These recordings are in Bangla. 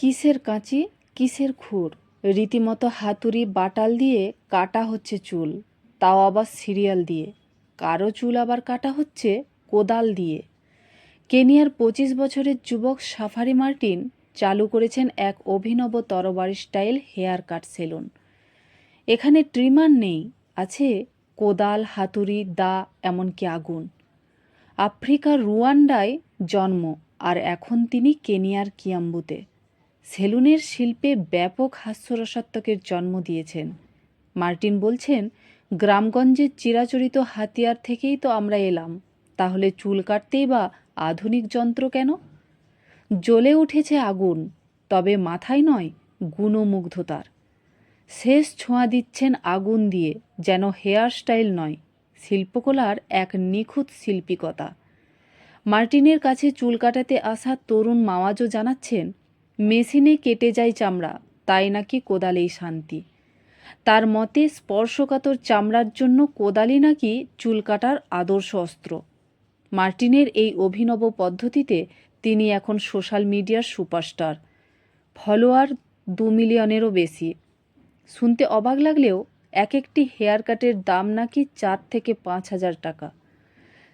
কিসের কাঁচি, কিসের খুর? রীতিমতো হাতুড়ি বাটাল দিয়ে কাটা হচ্ছে চুল, তাও আবার সিরিয়াল দিয়ে। কারও চুল আবার কাটা হচ্ছে কোদাল দিয়ে। কেনিয়ার পঁচিশ বছরের যুবক সাফারি মার্টিন চালু করেছেন এক অভিনব তরবারি স্টাইল হেয়ার কাট সেলুন। এখানে ট্রিমার নেই, আছে কোদাল, হাতুড়ি, দা, এমনকি আগুন। আফ্রিকার রুয়ান্ডায় জন্ম, আর এখন তিনি কেনিয়ার কিয়াম্বুতে। সেলুনের শিল্পে ব্যাপক হাস্যরসাত্মকের জন্ম দিয়েছেন। মার্টিন বলছেন গ্রামগঞ্জের চিরাচরিত হাতিয়ার থেকেই তো আমরা এলাম। তাহলে চুল কাটতেই বা আধুনিক যন্ত্র কেন? জ্বলে উঠেছে আগুন, তবে মাথায় নয়, গুণমুগ্ধতার। শেষ ছোঁয়া দিচ্ছেন আগুন দিয়ে, যেন হেয়ার স্টাইল নয়, শিল্পকলার এক নিখুঁত শিল্পিকতা। মার্টিনের কাছে চুল কাটাতে আসা তরুণ মাওয়াজও জানাচ্ছেন মেশিনে কেটে যায় চামড়া, তাই নাকি কোদালেই শান্তি। তার মতে স্পর্শকাতর চামড়ার জন্য কোদালি নাকি চুল কাটার আদর্শ অস্ত্র। মার্টিনের এই অভিনব পদ্ধতিতে তিনি এখন সোশ্যাল মিডিয়ার সুপারস্টার। ফলোয়ার দু মিলিয়নেরও বেশি। শুনতে অবাক লাগলেও এক একটি হেয়ার কাটের দাম নাকি চার থেকে পাঁচ হাজার টাকা।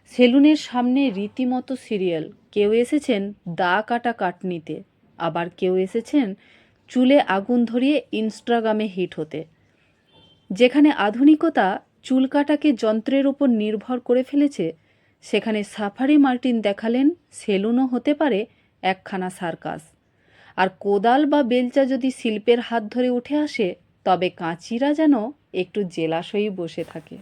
সেলুনের সামনে রীতিমতো সিরিয়াল। কেউ এসেছেন দা কাটা কাট নিতে আবার কেউ এসেছেন চুলে আগুন ধরিয়ে ইনস্টাগ্রামে হিট হতে। যেখানে আধুনিকতা চুল কাটাকে যন্ত্রের ওপর নির্ভর করে ফেলেছে, সেখানে সাফারি মার্টিন দেখালেন সেলুনও হতে পারে একখানা সার্কাস। আর কোদাল বা বেলচা যদি শিল্পের হাত ধরে উঠে আসে, তবে কাঁচিরা যেন একটু জেলাসই বসে থাকে।